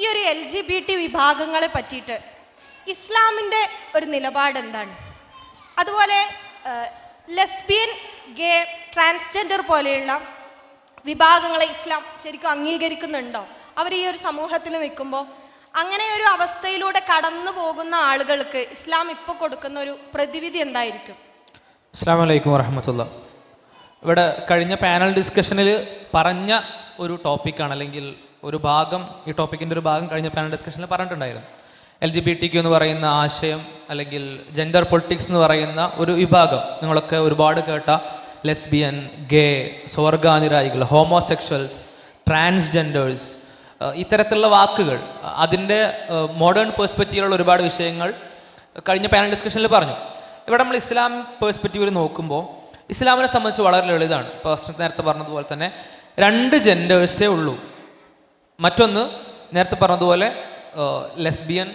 ഈ ഒരു L G B T വിഭാഗങ്ങളെ പറ്റിയിട്ട് ഇസ്ലാമിന്റെ ഒരു നിലപാട് എന്താണ്? അതുപോലെ ലെസ്ബിയൻ ഗേ ട്രാൻസ്ജെൻഡർ പോലെയുള്ള വിഭാഗങ്ങളെ ഇസ്ലാം ശരിക്കും അംഗീകരിക്കുന്നുണ്ടോ? അവർ ഈ ഒരു സമൂഹത്തിൽ നിൽക്കുമ്പോൾ അങ്ങനെ ഒരു അവസ്ഥയിലൂടെ കടന്നു പോകുന്ന ആളുകൾക്ക് ഇസ്ലാം ഇപ്പോൾ കൊടുക്കുന്ന ഒരു പ്രതിവിധി എന്തായിരിക്കും? അസ്സാം വലൈക്കും വറഹമത്തുള്ള. ഇവിടെ കഴിഞ്ഞ പാനൽ ഡിസ്കഷനിൽ പറഞ്ഞ ഒരു ടോപ്പിക്കാണ് അല്ലെങ്കിൽ ഒരു ഭാഗം ഈ ടോപ്പിക്കിന്റെ ഒരു ഭാഗം കഴിഞ്ഞ പാനൽ ഡിസ്കഷനിൽ പറഞ്ഞിട്ടുണ്ടായിരുന്നു. L G B T Q എന്ന് പറയുന്ന ആശയം അല്ലെങ്കിൽ ജെൻഡർ പൊളിറ്റിക്സ് എന്ന് പറയുന്ന ഒരു വിഭാഗം. നിങ്ങളൊക്കെ ഒരുപാട് കേട്ട ലെസ്ബിയൻ ഗേ സ്വർഗാനുരായികൾ ഹോമോസെക്ഷൽസ് ട്രാൻസ്ജെൻഡേഴ്സ് ഇത്തരത്തിലുള്ള വാക്കുകൾ അതിന്റെ മോഡേൺ പേഴ്സ്പെക്റ്റീവിലുള്ള ഒരുപാട് വിഷയങ്ങൾ കഴിഞ്ഞ പാനൽ ഡിസ്കഷനിൽ പറഞ്ഞു. ഇവിടെ നമ്മൾ ഇസ്ലാം പേഴ്സ്പെക്റ്റീവിൽ നോക്കുമ്പോൾ ഇസ്ലാമിനെ സംബന്ധിച്ച് വളരെ ലളിതമാണ് ഇപ്പോൾ നേരത്തെ പറഞ്ഞതുപോലെ തന്നെ രണ്ട് ജെൻഡേഴ്സേ ഉള്ളൂ. മറ്റൊന്ന് നേരത്തെ പറഞ്ഞതുപോലെ ലെസ്ബിയൻ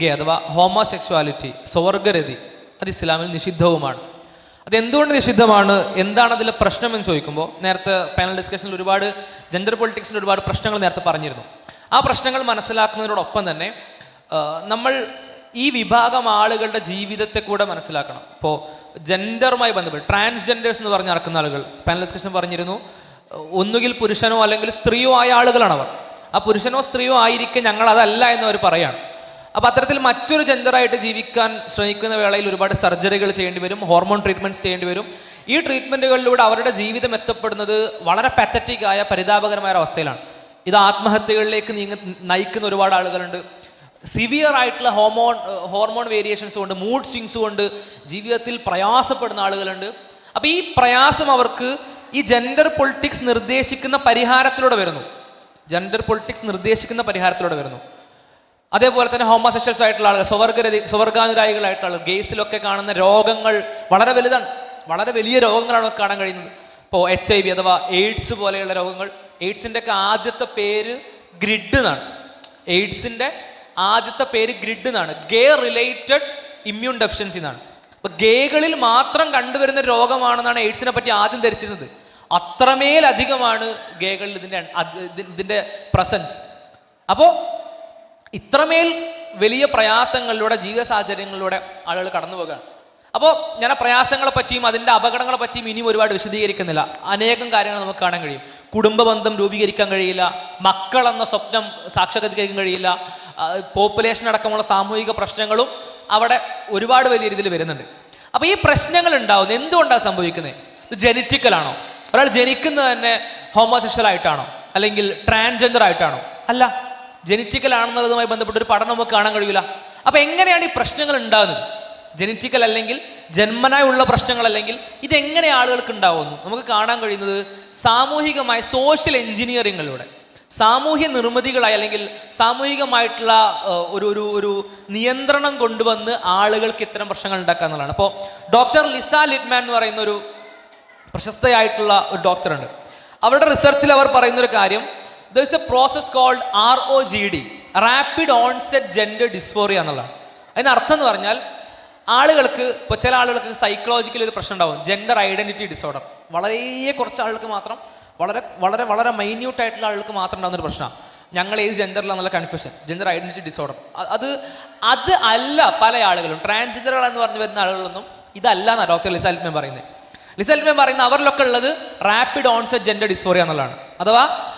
ഗേ അഥവാ ഹോമോസെക്ഷുവാലിറ്റി സ്വർഗരതി അത് ഇസ്ലാമിൽ നിഷിദ്ധവുമാണ്. അതെന്തുകൊണ്ട് നിഷിദ്ധമാണ്? എന്താണ് അതിലെ പ്രശ്നം എന്ന് ചോദിക്കുമ്പോൾ നേരത്തെ പാനൽ ഡിസ്കഷനിൽ ഒരുപാട് ജെൻഡർ പൊളിറ്റിക്സിൽ ഒരുപാട് പ്രശ്നങ്ങൾ നേരത്തെ പറഞ്ഞിരുന്നു. ആ പ്രശ്നങ്ങൾ മനസ്സിലാക്കുന്നതിനോടൊപ്പം തന്നെ നമ്മൾ ഈ വിഭാഗം ആളുകളുടെ ജീവിതത്തെ കൂടെ മനസ്സിലാക്കണം. ഇപ്പോൾ ജെൻഡറുമായി ബന്ധപ്പെട്ട് ട്രാൻസ്ജെൻഡേഴ്സ് എന്ന് പറഞ്ഞ് നടക്കുന്ന ആളുകൾ പാനൽ ഡിസ്കഷൻ പറഞ്ഞിരുന്നു ഒന്നുകിൽ പുരുഷനോ അല്ലെങ്കിൽ സ്ത്രീയോ ആയ ആളുകളാണ് അവർ ആ പുരുഷനോ സ്ത്രീയോ ആയിരിക്കെ ഞങ്ങൾ അതല്ല എന്ന് അവർ പറയാണ്. അപ്പൊ അത്തരത്തിൽ മറ്റൊരു ജെൻഡറായിട്ട് ജീവിക്കാൻ ശ്രമിക്കുന്ന വേളയിൽ ഒരുപാട് സർജറികൾ ചെയ്യേണ്ടി വരും ഹോർമോൺ ട്രീറ്റ്മെന്റ്സ് ചെയ്യേണ്ടി വരും. ഈ ട്രീറ്റ്മെന്റുകളിലൂടെ അവരുടെ ജീവിതം എത്തപ്പെടുന്നത് വളരെ പാത്തറ്റിക് ആയ പരിതാപകരമായ അവസ്ഥയിലാണ്. ഇത് ആത്മഹത്യകളിലേക്ക് നീങ്ങ നയിക്കുന്ന ഒരുപാട് ആളുകളുണ്ട്. സിവിയർ ആയിട്ടുള്ള ഹോർമോൺ ഹോർമോൺ വേരിയേഷൻസ് കൊണ്ട് മൂഡ് സ്വിങ്സ് കൊണ്ട് ജീവിതത്തിൽ പ്രയാസപ്പെടുന്ന ആളുകളുണ്ട്. അപ്പൊ ഈ പ്രയാസം അവർക്ക് ഈ ജെൻഡർ പൊളിറ്റിക്സ് നിർദ്ദേശിക്കുന്ന പരിഹാരത്തിലൂടെ വരുന്നു. ജെൻഡർ പൊളിറ്റിക്സ് നിർദ്ദേശിക്കുന്ന പരിഹാരത്തിലൂടെ വരുന്നു. അതേപോലെ തന്നെ ഹോമോസെക്ഷൽസ് ആയിട്ടുള്ള ആളുകൾ സ്വവർഗരതി സ്വവർഗാനുരായികളായിട്ടുള്ള ആളുകൾ ഗെയ്സിലൊക്കെ കാണുന്ന രോഗങ്ങൾ വളരെ വലുതാണ്. വളരെ വലിയ രോഗങ്ങളാണ് കാണാൻ കഴിയുന്നത്. ഇപ്പോൾ എച്ച് ഐ വി അഥവാ എയ്ഡ്സ് പോലെയുള്ള രോഗങ്ങൾ എയ്ഡ്സിന്റെ ഒക്കെ ആദ്യത്തെ പേര് ഗ്രിഡ് എന്നാണ്. എയ്ഡ്സിന്റെ ആദ്യത്തെ പേര് ഗ്രിഡ് എന്നാണ്. ഗേ റിലേറ്റഡ് ഇമ്മ്യൂൺ ഡെഫിഷ്യൻസി എന്നാണ്. അപ്പോൾ ഗേകളിൽ മാത്രം കണ്ടുവരുന്ന രോഗമാണെന്നാണ് എയ്ഡ്സിനെ പറ്റി ആദ്യം ധരിച്ചിരുന്നത്. അത്രമേൽ അധികമാണ് ഗേകളിൽ ഇതിന്റെ ഇതിന്റെ പ്രസൻസ്. അപ്പോൾ ഇത്രമേൽ വലിയ പ്രയാസങ്ങളിലൂടെ ജീവിത സാഹചര്യങ്ങളിലൂടെ ആളുകൾ കടന്നു പോകുകയാണ് അപ്പോൾ ഞാൻ പ്രയാസങ്ങളെ പറ്റിയും അതിന്റെ അപകടങ്ങളെ പറ്റിയും ഇനിയും ഒരുപാട് വിശദീകരിക്കുന്നില്ല. അനേകം കാര്യങ്ങൾ നമുക്ക് കാണാൻ കഴിയും. കുടുംബ ബന്ധം രൂപീകരിക്കാൻ കഴിയില്ല. മക്കൾ എന്ന സ്വപ്നം സാക്ഷാത്കരിക്കാൻ കഴിയില്ല. പോപ്പുലേഷൻ അടക്കമുള്ള സാമൂഹിക പ്രശ്നങ്ങളും അവിടെ ഒരുപാട് വലിയ രീതിയിൽ വരുന്നുണ്ട്. അപ്പോൾ ഈ പ്രശ്നങ്ങൾ ഉണ്ടാവുന്നത് എന്തുകൊണ്ടാണ് സംഭവിക്കുന്നത്? ഇത് ജനറ്റിക്കൽ ആണോ ഒരാൾ ജനിക്കുന്നത് തന്നെ ഹോമോസെക്ഷൽ ആയിട്ടാണോ? അല്ലെങ്കിൽ ട്രാൻസ്ജെൻഡർ ആയിട്ടാണോ? അല്ല ജനറ്റിക്കൽ ആണെന്നുള്ളതുമായി ബന്ധപ്പെട്ട ഒരു പഠനം നമുക്ക് കാണാൻ കഴിയില്ല അപ്പൊ എങ്ങനെയാണ് ഈ പ്രശ്നങ്ങൾ ഉണ്ടാകുന്നത്? ജനറ്റിക്കൽ അല്ലെങ്കിൽ ജന്മനായുള്ള പ്രശ്നങ്ങൾ അല്ലെങ്കിൽ ഇതെങ്ങനെ ആളുകൾക്ക് ഉണ്ടാവുന്നു? നമുക്ക് കാണാൻ കഴിയുന്നത് സാമൂഹികമായ സോഷ്യൽ എഞ്ചിനീയറിങ്ങിലൂടെ സാമൂഹ്യ നിർമ്മിതികളായി അല്ലെങ്കിൽ സാമൂഹികമായിട്ടുള്ള ഒരു ഒരു ഒരു നിയന്ത്രണം കൊണ്ടുവന്ന് ആളുകൾക്ക് ഇത്തരം പ്രശ്നങ്ങൾ ഉണ്ടാക്കുക എന്നുള്ളതാണ്. അപ്പോൾ ഡോക്ടർ ലിസ ലിറ്റ്മാൻ എന്ന് പറയുന്ന ഒരു പ്രശസ്തയായിട്ടുള്ള ഒരു ഡോക്ടറുണ്ട്. അവരുടെ റിസർച്ചിൽ അവർ പറയുന്ന ഒരു കാര്യം there is a process called R O G D rapid onset gender dysphoria എന്നുള്ളതാണ്. അർത്ഥം എന്ന് പറഞ്ഞാൽ ആളുകൾക്ക് ഇപ്പോൾ ചില ആളുകൾക്ക് സൈക്കോളജിക്കൽ ഒരു പ്രശ്നം ഉണ്ടാവും. ജെൻഡർ ഐഡന്റിറ്റി ഡിസോർഡർ വളരെ കുറച്ച് ആളുകൾക്ക് മാത്രം വളരെ വളരെ വളരെ മൈന്യൂട്ടായിട്ടുള്ള ആളുകൾക്ക് മാത്രം ഉണ്ടാകുന്ന ഒരു പ്രശ്നമാണ്. ഞങ്ങൾ ഏത് ജെൻഡറിലാണെന്നുള്ള കൺഫ്യൂഷൻ ജെൻഡർ ഐഡന്റിറ്റി ഡിസോർഡർ അത് അത് അല്ല പല ആളുകളും. ട്രാൻസ്ജെൻഡർ എന്ന് പറഞ്ഞു വരുന്ന ആളുകളൊന്നും ഇതല്ല എന്നാണ് ഡോക്ടർ ലിസാലിത്മൻ പറയുന്നത്. ലിസാലിറ്റ്മൻ പറയുന്ന അവരിലൊക്കെ ഉള്ളത് റാപ്പിഡ് ഓൺസെറ്റ് ജെൻഡർ ഡിസ്ഫോറിയ എന്നുള്ളതാണ്. അഥവാ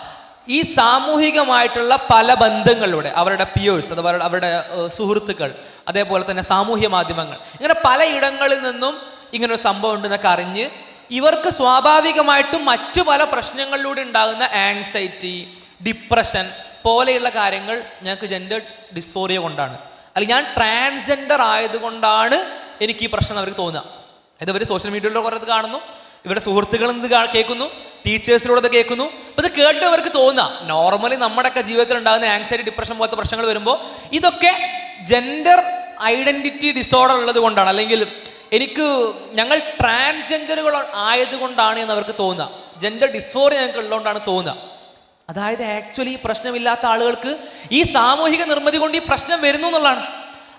ഈ സാമൂഹികമായിട്ടുള്ള പല ബന്ധങ്ങളിലൂടെ അവരുടെ പിയേഴ്സ് അഥവാ അവരുടെ- സുഹൃത്തുക്കൾ അതേപോലെ തന്നെ സാമൂഹ്യ മാധ്യമങ്ങൾ ഇങ്ങനെ പല ഇടങ്ങളിൽ നിന്നും ഇങ്ങനെ ഒരു സംഭവം ഉണ്ടെന്നൊക്കെ അറിഞ്ഞ് ഇവർക്ക് സ്വാഭാവികമായിട്ടും മറ്റു പല പ്രശ്നങ്ങളിലൂടെ ഉണ്ടാകുന്ന ആങ്സൈറ്റി ഡിപ്രഷൻ പോലെയുള്ള കാര്യങ്ങൾ ഞങ്ങൾക്ക് ജെൻഡർ ഡിസ്ഫോറിയ കൊണ്ടാണ്. അല്ലെങ്കിൽ ഞാൻ ട്രാൻസ്ജെൻഡർ ആയതുകൊണ്ടാണ് എനിക്ക് ഈ പ്രശ്നം അവർക്ക് തോന്നുക. ഇത് ഇവർ സോഷ്യൽ മീഡിയയിലൂടെ കുറേ കാണുന്നു. ഇവരുടെ സുഹൃത്തുക്കൾ കാ- കേൾക്കുന്നു. ടീച്ചേഴ്സിലൂടെ ഇത് കേൾക്കുന്നു. അപ്പൊ ഇത് കേട്ട് അവർക്ക് തോന്നുക നോർമലി നമ്മുടെയൊക്കെ ജീവിതത്തിൽ ഉണ്ടാകുന്ന ആങ്സൈറ്റി ഡിപ്രഷൻ പോലത്തെ പ്രശ്നങ്ങൾ വരുമ്പോൾ ഇതൊക്കെ ജെൻഡർ ഐഡന്റിറ്റി ഡിസോർഡർ ഉള്ളത് കൊണ്ടാണ്. അല്ലെങ്കിൽ എനിക്ക് ഞങ്ങൾ ട്രാൻസ്ജെൻഡറുകൾ ആയതുകൊണ്ടാണ് എന്ന് അവർക്ക് തോന്നുക ജെൻഡർ ഡിസോർഡർ ഞങ്ങൾക്ക് ഉള്ളതുകൊണ്ടാണ് തോന്നുക അതായത് ആക്ച്വലി പ്രശ്നമില്ലാത്ത ആളുകൾക്ക് ഈ സാമൂഹിക നിർമ്മിതി കൊണ്ട് ഈ പ്രശ്നം വരുന്നു എന്നുള്ളതാണ്.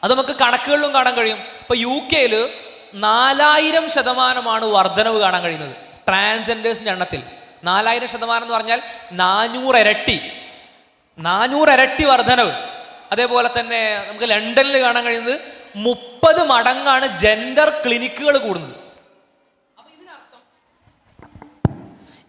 അത് നമുക്ക് കണക്കുകളിലും കാണാൻ കഴിയും. ഇപ്പൊ യു കെയിൽ നാലായിരം ശതമാനമാണ് വർധനവ് കാണാൻ കഴിയുന്നത്. ട്രാൻസ്ജെൻഡേഴ്സിന്റെ എണ്ണത്തിൽ. നാലായിരം ശതമാനം എന്ന് പറഞ്ഞാൽ നാനൂറ് ഇരട്ടി. നാനൂറ് ഇരട്ടി വർധനവ്. അതേപോലെ തന്നെ നമുക്ക് ലണ്ടനിൽ കാണാൻ കഴിയുന്നത് മുപ്പത് മടങ്ങാണ് ജെൻഡർ ക്ലിനിക്കുകൾ കൂടുന്നത്.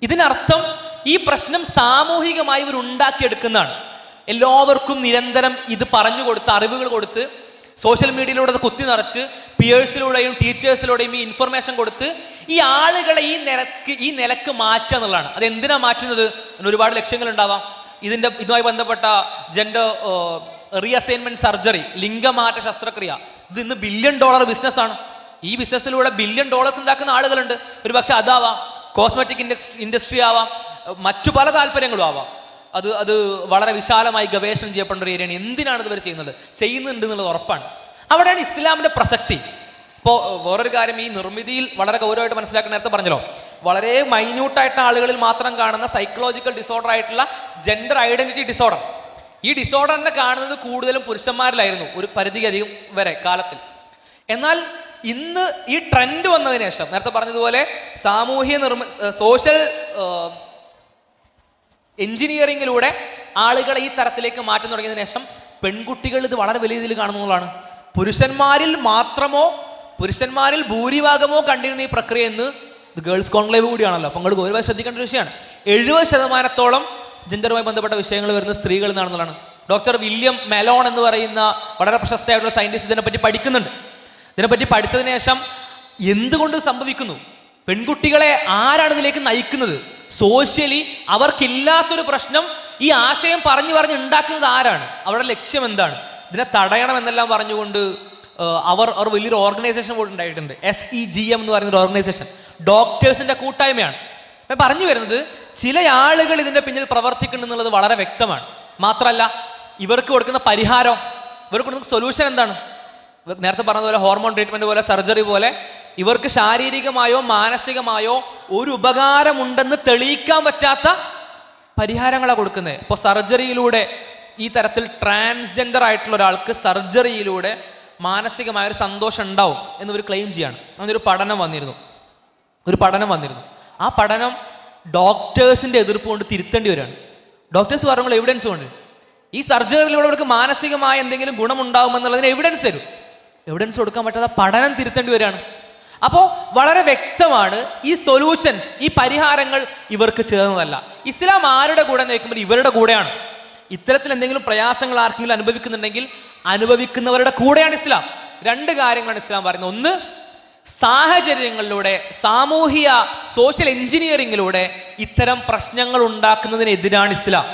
ഇതിനർത്ഥം ഈ പ്രശ്നം സാമൂഹികമായി ഇവർ ഉണ്ടാക്കിയെടുക്കുന്നതാണ്. എല്ലാവർക്കും നിരന്തരം ഇത് പറഞ്ഞു കൊടുത്ത് അറിവുകൾ കൊടുത്ത് സോഷ്യൽ മീഡിയയിലൂടെ അത് കുത്തി നിറച്ച് പിയേഴ്സിലൂടെയും ടീച്ചേഴ്സിലൂടെയും ഈ ഇൻഫർമേഷൻ കൊടുത്ത് ഈ ആളുകളെ ഈ നിലയ്ക്ക് ഈ നിലയ്ക്ക് മാറ്റുക എന്നുള്ളതാണ്. അത് എന്തിനാ മാറ്റുന്നത്? ഒരുപാട് ലക്ഷ്യങ്ങൾ ഉണ്ടാവാം ഇതിന്റെ ഇതുമായി ബന്ധപ്പെട്ട ജെൻഡർ റീഅസൈൻമെന്റ് സർജറി ലിംഗമാറ്റ ശസ്ത്രക്രിയ ഇത് ഇന്ന് ബില്യൺ ഡോളർ ബിസിനസ്സാണ് ഈ ബിസിനസ്സിലൂടെ ബില്യൺ ഡോളേഴ്സ് ഉണ്ടാക്കുന്ന ആളുകളുണ്ട്. ഒരു പക്ഷെ അതാവാം കോസ്മെറ്റിക് ഇൻഡസ്ട്രി ആവാം മറ്റു പല താല്പര്യങ്ങളും ആവാം. അത് അത് വളരെ വിശാലമായി ഗവേഷണം ചെയ്യപ്പെടേണ്ട ഒരു ഏരിയയാണ്. എന്തിനാണ് ഇവർ ചെയ്യുന്നത്? ചെയ്യുന്നുണ്ട് എന്നുള്ളത് ഉറപ്പാണ്. അവിടെയാണ് ഇസ്ലാമിന്റെ പ്രസക്തി. ഇപ്പോൾ വേറൊരു കാര്യം ഈ നിർമ്മിതിയിൽ വളരെ ഗൗരവമായിട്ട് മനസ്സിലാക്കുന്ന നേരത്തെ പറഞ്ഞല്ലോ. വളരെ മൈന്യൂട്ടായിട്ട് ആളുകളിൽ മാത്രം കാണുന്ന സൈക്കോളജിക്കൽ ഡിസോർഡർ ആയിട്ടുള്ള ജെൻഡർ ഐഡന്റിറ്റി ഡിസോർഡർ ഈ ഡിസോർഡറിനെ കാണുന്നത് കൂടുതലും പുരുഷന്മാരിലായിരുന്നു. ഒരു പരിധിയധികം വരെ കാലത്തിൽ. എന്നാൽ ഇന്ന് ഈ ട്രെൻഡ് വന്നതിന് ശേഷം നേരത്തെ പറഞ്ഞതുപോലെ സാമൂഹ്യ നിർമ്മ സോഷ്യൽ എഞ്ചിനീയറിംഗിലൂടെ ആളുകളെ ഈ തരത്തിലേക്ക് മാറ്റം തുടങ്ങിയതിനു ശേഷം പെൺകുട്ടികൾ ഇത് വളരെ വലിയ രീതിയിൽ കാണുന്നതാണ് പുരുഷന്മാരിൽ മാത്രമോ പുരുഷന്മാരിൽ ഭൂരിഭാഗമോ കണ്ടിരുന്ന ഈ പ്രക്രിയ എന്ന് ഇത് ഗേൾസ് കോൺക്ലേവ് കൂടിയാണല്ലോ. അപ്പോൾ നിങ്ങൾ ഗൗരവമായി ശ്രദ്ധിക്കേണ്ട ഒരു വിഷയമാണ്. എഴുപത് ശതമാനത്തോളം ജെൻഡറുമായി ബന്ധപ്പെട്ട വിഷയങ്ങൾ വരുന്ന സ്ത്രീകൾ എന്നാണെന്നുള്ളതാണ്. ഡോക്ടർ വില്യം മെലോൺ എന്ന് പറയുന്ന വളരെ പ്രശസ്തയായിട്ടുള്ള സയന്റിസ്റ്റ് ഇതിനെപ്പറ്റി പഠിക്കുന്നുണ്ട്. ഇതിനെപ്പറ്റി പഠിച്ചതിനു ശേഷം എന്തുകൊണ്ട് സംഭവിക്കുന്നു? പെൺകുട്ടികളെ ആരാണ് ഇതിലേക്ക് നയിക്കുന്നത്? സോഷ്യലി അവർക്കില്ലാത്തൊരു പ്രശ്നം ഈ ആശയം പറഞ്ഞു പറഞ്ഞ് ഉണ്ടാക്കുന്നത് ആരാണ്? അവരുടെ ലക്ഷ്യം എന്താണ്? ഇതിനെ തടയണം എന്നെല്ലാം പറഞ്ഞുകൊണ്ട് അവർ അവർ വലിയൊരു ഓർഗനൈസേഷൻ കൂടെ ഉണ്ടായിട്ടുണ്ട്. എസ് ഇ ജി എം എന്ന് പറയുന്ന ഒരു ഓർഗനൈസേഷൻ ഡോക്ടേഴ്സിന്റെ കൂട്ടായ്മയാണ്. അപ്പൊ പറഞ്ഞു വരുന്നത് ചില ആളുകൾ ഇതിന്റെ പിന്നിൽ പ്രവർത്തിക്കുന്നുള്ളത് വളരെ വ്യക്തമാണ്. മാത്രമല്ല ഇവർക്ക് കൊടുക്കുന്ന പരിഹാരം ഇവർക്ക് കൊടുക്കുന്ന സൊല്യൂഷൻ എന്താണ്? നേരത്തെ പറഞ്ഞതുപോലെ ഹോർമോൺ ട്രീറ്റ്മെന്റ് പോലെ സർജറി പോലെ ഇവർക്ക് ശാരീരികമായോ മാനസികമായോ ഒരു ഉപകാരമുണ്ടെന്ന് തെളിയിക്കാൻ പറ്റാത്ത പരിഹാരങ്ങളാണ് കൊടുക്കുന്നത് ഇപ്പോൾ സർജറിയിലൂടെ ഈ തരത്തിൽ ട്രാൻസ്ജെൻഡർ ആയിട്ടുള്ള ഒരാൾക്ക് സർജറിയിലൂടെ മാനസികമായ ഒരു സന്തോഷം ഉണ്ടാവും എന്ന് ഒരു ക്ലെയിം ചെയ്യാണ് ഒരു പഠനം വന്നിരുന്നു. ഒരു പഠനം വന്നിരുന്നു. ആ പഠനം ഡോക്ടേഴ്സിന്റെ എതിർപ്പ് കൊണ്ട് തിരുത്തേണ്ടി വരികയാണ് ഡോക്ടേഴ്സ് പറയുമ്പോൾ എവിഡൻസ് കൊണ്ട്. ഈ സർജറിയിലൂടെ അവർക്ക് മാനസികമായ എന്തെങ്കിലും ഗുണമുണ്ടാകുമെന്നുള്ളതിന് എവിഡൻസ് തരും. എവിഡൻസ് കൊടുക്കാൻ പറ്റാത്ത പഠനം തിരുത്തേണ്ടി വരികയാണ് അപ്പോൾ വളരെ വ്യക്തമാണ് ഈ സൊല്യൂഷൻസ് ഈ പരിഹാരങ്ങൾ ഇവർക്ക് ചേർന്നതല്ല. ഇസ്ലാം ആരുടെ കൂടെ എന്ന് വെക്കുമ്പോൾ ഇവരുടെ കൂടെയാണ്. ഇത്തരത്തിൽ എന്തെങ്കിലും പ്രയാസങ്ങൾ ആർക്കെങ്കിലും അനുഭവിക്കുന്നുണ്ടെങ്കിൽ അനുഭവിക്കുന്നവരുടെ കൂടെയാണ് ഇസ്ലാം. രണ്ട് കാര്യങ്ങളാണ് ഇസ്ലാം പറയുന്നത്. ഒന്ന് സാഹചര്യങ്ങളിലൂടെ സാമൂഹിക സോഷ്യൽ എഞ്ചിനീയറിംഗിലൂടെ ഇത്തരം പ്രശ്നങ്ങൾ ഉണ്ടാക്കുന്നതിനെതിരാണ് ഇസ്ലാം.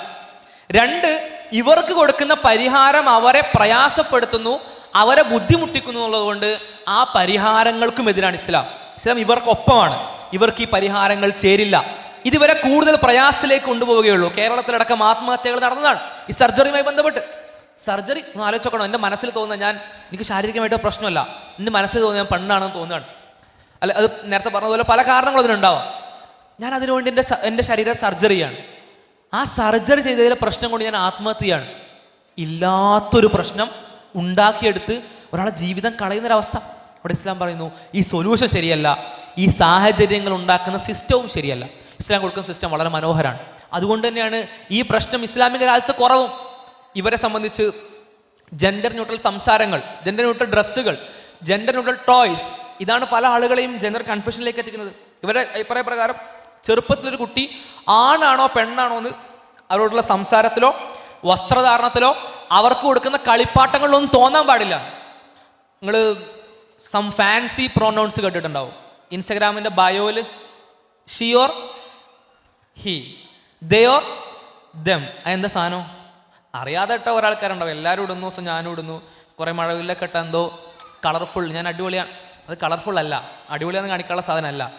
രണ്ട് ഇവർക്ക് കൊടുക്കുന്ന പരിഹാരം അവരെ പ്രയാസപ്പെടുത്തുന്നു അവരെ ബുദ്ധിമുട്ടിക്കുന്നു എന്നുള്ളതുകൊണ്ട് ആ പരിഹാരങ്ങൾക്കും എതിരാണ് ഇസ്ലാം. ഇസ്ലാം ഇവർക്കൊപ്പമാണ്. ഇവർക്ക് ഈ പരിഹാരങ്ങൾ ചേരില്ല. ഇതുവരെ കൂടുതൽ പ്രയാസത്തിലേക്ക് കൊണ്ടുപോവുകയുള്ളൂ. കേരളത്തിലടക്കം ആത്മഹത്യകൾ നടന്നതാണ്. ഈ സർജറിയുമായി ബന്ധപ്പെട്ട്. സർജറി ഒന്ന് ആലോചിച്ചോക്കണം. എന്റെ മനസ്സിൽ തോന്നുന്ന ഞാൻ എനിക്ക് ശാരീരികമായിട്ട് പ്രശ്നമല്ല. എന്റെ മനസ്സിൽ തോന്നുന്ന ഞാൻ പെണ്ണാണെന്ന് തോന്നുകയാണ്. അല്ല അത് നേരത്തെ പറഞ്ഞതുപോലെ പല കാരണങ്ങളും അതിനുണ്ടാവാം. ഞാൻ അതിനുവേണ്ടി എന്റെ എന്റെ ശരീരം സർജറിയാണ്. ആ സർജറി ചെയ്തതിലെ പ്രശ്നം കൊണ്ട് ഞാൻ ആത്മഹത്യയാണ്. ഇല്ലാത്തൊരു പ്രശ്നം ഉണ്ടാക്കിയെടുത്ത് ഒരാളെ ജീവിതം കളയുന്നൊരവസ്ഥ. അവിടെ ഇസ്ലാം പറയുന്നു ഈ സൊല്യൂഷൻ ശരിയല്ല. ഈ സാഹചര്യങ്ങൾ ഉണ്ടാക്കുന്ന സിസ്റ്റവും ശരിയല്ല. ഇസ്ലാം കൊടുക്കുന്ന സിസ്റ്റം വളരെ മനോഹരമാണ് അതുകൊണ്ട് തന്നെയാണ് ഈ പ്രശ്നം ഇസ്ലാമിക രാജ്യത്ത് കുറവും. ഇവരെ സംബന്ധിച്ച് ജെൻഡർ ന്യൂട്രൽ സംസാരങ്ങൾ ജെൻഡർ ന്യൂട്രൽ ഡ്രസ്സുകൾ ജെൻഡർ ന്യൂട്രൽ ടോയ്സ് ഇതാണ് പല ആളുകളെയും ജെൻഡർ കൺഫ്യൂഷനിലേക്ക് എത്തിക്കുന്നത്. ഇവരുടെ അഭിപ്രായ പ്രകാരം ചെറുപ്പത്തിലൊരു കുട്ടി ആണാണോ പെണ്ണാണോ എന്ന് അവരോടുള്ള സംസാരത്തിലോ വസ്ത്രധാരണത്തിലോ അവർക്ക് കൊടുക്കുന്ന കളിപ്പാട്ടങ്ങളിലൊന്നും തോന്നാൻ പാടില്ല. നിങ്ങൾ സം ഫാൻസി പ്രോനൗൺസ് കേട്ടിട്ടുണ്ടാവും. ഇൻസ്റ്റഗ്രാമിന്റെ ബയോയിൽ ഷിയോർ ഹി ദയോർ ദം എന്താ സാധനം? അറിയാതെ ഇട്ട ഒരാൾക്കാരുണ്ടാവും. എല്ലാവരും ഇടുന്നു ദിവസം ഞാനും ഇടുന്നു. കുറേ മഴവില്ലൊക്കെ ഇട്ട എന്തോ കളർഫുൾ ഞാൻ അടിപൊളിയാണ്. അത് കളർഫുൾ അല്ല. അടിപൊളിയാണെന്ന് കാണിക്കാനുള്ള സാധനമല്ല.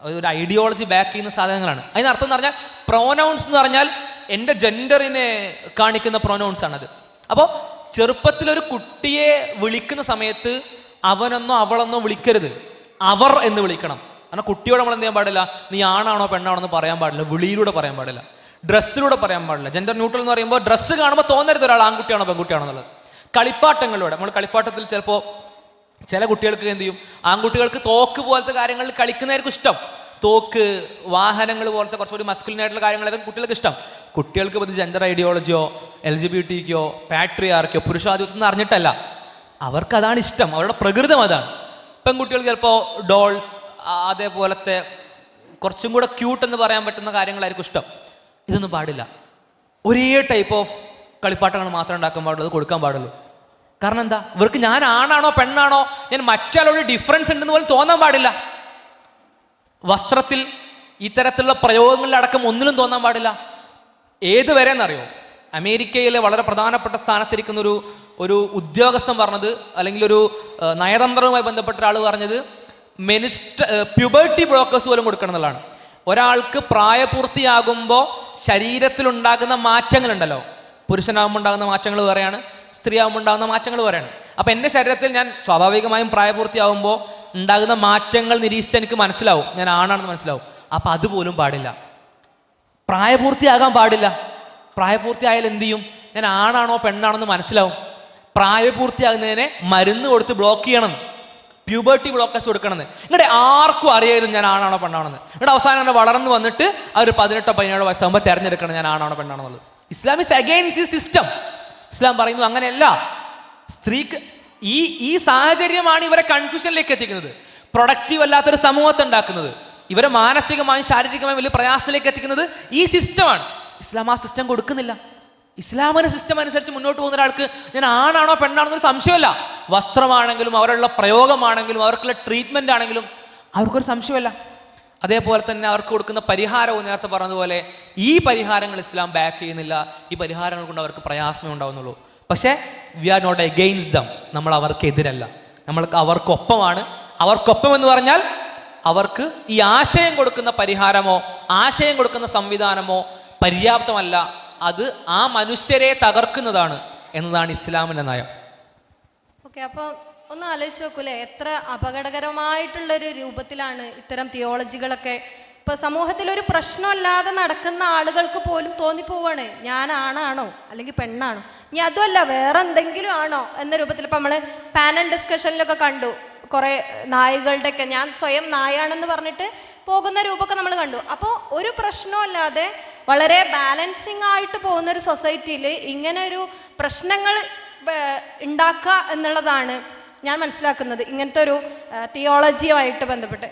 ഒരു ഐഡിയോളജി ബാക്ക് ചെയ്യുന്ന സാധനങ്ങളാണ്. അതിനർത്ഥം എന്ന് പറഞ്ഞാൽ പ്രോനൗൺസ് എന്ന് പറഞ്ഞാൽ എന്റെ ജെൻഡറിനെ കാണിക്കുന്ന പ്രൊനൗൺസ് ആണത്. അപ്പോൾ ചെറുപ്പത്തിൽ ഒരു കുട്ടിയെ വിളിക്കുന്ന സമയത്ത് അവനൊന്നോ അവളെന്നോ വിളിക്കരുത്. അവർ എന്ന് വിളിക്കണം. കാരണം കുട്ടിയോട് നമ്മൾ എന്ത് ചെയ്യാൻ പാടില്ല? നീ ആണാണോ പെണ്ണാണോ എന്ന് പറയാൻ പാടില്ല. വിളിയിലൂടെ പറയാൻ പാടില്ല. ഡ്രസ്സിലൂടെ പറയാൻ പാടില്ല. ജെൻഡർ ന്യൂട്രൽ എന്ന് പറയുമ്പോൾ ഡ്രസ്സ് കാണുമ്പോൾ തോന്നരുത് ഒരാൾ ആൺകുട്ടിയാണോ പെൺകുട്ടിയാണോ എന്നുള്ളത്. കളിപ്പാട്ടങ്ങളിലൂടെ. നമ്മൾ കളിപ്പാട്ടത്തിൽ ചിലപ്പോൾ ചില കുട്ടികൾക്ക് എന്ത് ചെയ്യും? ആൺകുട്ടികൾക്ക് തോക്ക് പോലത്തെ കാര്യങ്ങളിൽ കളിക്കുന്നതായിരിക്കും ഇഷ്ടം. തോക്ക് വാഹനങ്ങൾ പോലത്തെ കുറച്ചുകൂടി മസ്കുലിനായിട്ടുള്ള കാര്യങ്ങളൊക്കെ കുട്ടികൾക്ക് ഇഷ്ടം. കുട്ടികൾക്ക് പറ്റി ജെൻഡർ ഐഡിയോളജിയോ എൽ ജി ബി ടിക്കോ പാട്രിയാർക്കോ പുരുഷാധിപത്യം അറിഞ്ഞിട്ടല്ല. അവർക്ക് അതാണ് ഇഷ്ടം. അവരുടെ പ്രകൃതം അതാണ്. പെൺകുട്ടികൾ ചിലപ്പോൾ ഡോൾസ് അതേപോലത്തെ കുറച്ചും കൂടെ ക്യൂട്ട് എന്ന് പറയാൻ പറ്റുന്ന കാര്യങ്ങളായിരിക്കും ഇഷ്ടം. ഇതൊന്നും പാടില്ല. ഒരേ ടൈപ്പ് ഓഫ് കളിപ്പാട്ടങ്ങൾ മാത്രം ഉണ്ടാക്കാൻ പാടുള്ളൂ അത് കൊടുക്കാൻ പാടുള്ളൂ. കാരണം എന്താ? ഇവർക്ക് ഞാൻ ആണാണോ പെണ്ണാണോ ഞാൻ മറ്റാളോട് ഡിഫറൻസ് ഉണ്ടെന്ന് പോലും തോന്നാൻ പാടില്ല. വസ്ത്രത്തിൽ ഇത്തരത്തിലുള്ള പ്രയോഗങ്ങളിലടക്കം ഒന്നിലും തോന്നാൻ പാടില്ല. ഏത് വരെ എന്നറിയോ അമേരിക്കയിലെ വളരെ പ്രധാനപ്പെട്ട സ്ഥാനത്തിരിക്കുന്ന ഒരു ഒരു ഉദ്യോഗസ്ഥൻ പറഞ്ഞത് അല്ലെങ്കിൽ ഒരു നയതന്ത്രവുമായി ബന്ധപ്പെട്ട ഒരാൾ പറഞ്ഞത് മെനിസ്റ്റ പ്യൂബേർട്ടി ബ്ലോക്കേഴ്സ് പോലും കൊടുക്കണം എന്നുള്ളതാണ്. ഒരാൾക്ക് പ്രായപൂർത്തിയാകുമ്പോൾ ശരീരത്തിലുണ്ടാകുന്ന മാറ്റങ്ങളുണ്ടല്ലോ. പുരുഷനാകുമ്പോൾ ഉണ്ടാകുന്ന മാറ്റങ്ങൾ വേറെയാണ് സ്ത്രീ ആകുമ്പോൾ ഉണ്ടാകുന്ന മാറ്റങ്ങൾ വേറെയാണ്. അപ്പം എന്റെ ശരീരത്തിൽ ഞാൻ സ്വാഭാവികമായും പ്രായപൂർത്തിയാകുമ്പോൾ ഉണ്ടാകുന്ന മാറ്റങ്ങൾ നിരീക്ഷിച്ച് എനിക്ക് മനസ്സിലാവും. ഞാൻ ആണാണെന്ന് മനസ്സിലാവും. അപ്പം അതുപോലും പാടില്ല. പ്രായപൂർത്തിയാകാൻ പാടില്ല. പ്രായപൂർത്തിയായാൽ എന്ത് ചെയ്യും? ഞാൻ ആണാണോ പെണ്ണാണോ എന്ന് മനസ്സിലാവും. പ്രായപൂർത്തിയാകുന്നതിനെ മരുന്ന് കൊടുത്ത് ബ്ലോക്ക് ചെയ്യണം. പ്യൂബർട്ടി ബ്ലോക്കേഴ്സ് കൊടുക്കണമെന്ന്. നിങ്ങളുടെ ആർക്കും അറിയായിരുന്നു ഞാൻ ആണാണോ പെണ്ണാണെന്ന്. നിങ്ങളുടെ അവസാനം അങ്ങനെ വളർന്നു വന്നിട്ട് ആ ഒരു പതിനെട്ടോ പതിനേഴോ വയസ്സാകുമ്പോൾ തിരഞ്ഞെടുക്കണം ഞാൻ ആണാണോ പെണ്ണാണോ എന്നുള്ളത്. ഇസ്ലാം ഇസ് അഗെയിൻസ്റ്റ് ഈ സിസ്റ്റം ഇസ്ലാം പറയുന്നു അങ്ങനെയല്ല. സ്ത്രീക്ക് ഈ ഈ സാഹചര്യമാണ് ഇവരെ കൺഫ്യൂഷനിലേക്ക് എത്തിക്കുന്നത്. പ്രൊഡക്റ്റീവ് അല്ലാത്തൊരു സമൂഹത്തെ ഉണ്ടാക്കുന്നത്. ഇവരെ മാനസികമായും ശാരീരികമായും വലിയ പ്രയാസത്തിലേക്ക് എത്തിക്കുന്നത് ഈ സിസ്റ്റമാണ്. ഇസ്ലാം ആ സിസ്റ്റം കൊടുക്കുന്നില്ല. ഇസ്ലാമിന് സിസ്റ്റം അനുസരിച്ച് മുന്നോട്ട് പോകുന്ന ഒരാൾക്ക് ഞാൻ ആണാണോ പെണ്ണാണോ എന്നൊരു സംശയമല്ല. വസ്ത്രമാണെങ്കിലും അവരുള്ള പ്രയോഗമാണെങ്കിലും അവർക്കുള്ള ട്രീറ്റ്മെന്റ് ആണെങ്കിലും അവർക്കൊരു സംശയമല്ല. അതേപോലെ തന്നെ അവർക്ക് കൊടുക്കുന്ന പരിഹാരവും നേരത്തെ പറഞ്ഞതുപോലെ ഈ പരിഹാരങ്ങൾ ഇസ്ലാം ബാക്ക് ചെയ്യുന്നില്ല. ഈ പരിഹാരങ്ങൾ കൊണ്ട് അവർക്ക് പ്രയാസമേ ഉണ്ടാവുന്നുള്ളൂ. പക്ഷേ we are not against them നമ്മൾ അവർക്കെതിരല്ല നമ്മൾ അവർക്കൊപ്പമാണ്. അവർക്കൊപ്പം എന്ന് പറഞ്ഞാൽ അവർക്ക് ഈ ആശയം കൊടുക്കുന്ന പരിഹാരമോ ആശയം കൊടുക്കുന്ന സംവിധാനമോ പര്യാപ്തമല്ല. അത് ആ മനുഷ്യരെ തകർക്കുന്നതാണ് എന്നതാണ് ഇസ്ലാമിന്റെ നയം. ഓക്കെ അപ്പോൾ ഒന്ന് ആലോചിച്ച് നോക്കൂലേ? എത്ര അപകടകരമായിട്ടുള്ളൊരു രൂപത്തിലാണ് ഇത്തരം തിയോളജികളൊക്കെ. ഇപ്പൊ സമൂഹത്തിൽ ഒരു പ്രശ്നമില്ലാതെ നടക്കുന്ന ആളുകൾക്ക് പോലും തോന്നിപ്പോവാണ്. ഞാൻ ആണാണോ അല്ലെങ്കിൽ പെണ്ണാണോ? ഇനി അതുമല്ല വേറെ എന്തെങ്കിലും ആണോ? എന്ന രൂപത്തിൽ ഇപ്പൊ നമ്മൾ പാനൽ ഡിസ്കഷനിലൊക്കെ കണ്ടു. കുറെ നായകളുടെയൊക്കെ ഞാൻ സ്വയം നായാണെന്ന് പറഞ്ഞിട്ട് പോകുന്ന രൂപമൊക്കെ നമ്മൾ കണ്ടു. അപ്പോൾ ഒരു പ്രശ്നമില്ലാതെ വളരെ ബാലൻസിങ് ആയിട്ട് പോകുന്ന ഒരു സൊസൈറ്റിയിൽ ഇങ്ങനെ ഒരു പ്രശ്നങ്ങൾ ഉണ്ടാക്കുക എന്നുള്ളതാണ് ഞാൻ മനസ്സിലാക്കുന്നത്. ഇങ്ങനത്തെ ഒരു തിയോളജിയുമായിട്ട് ബന്ധപ്പെട്ട്.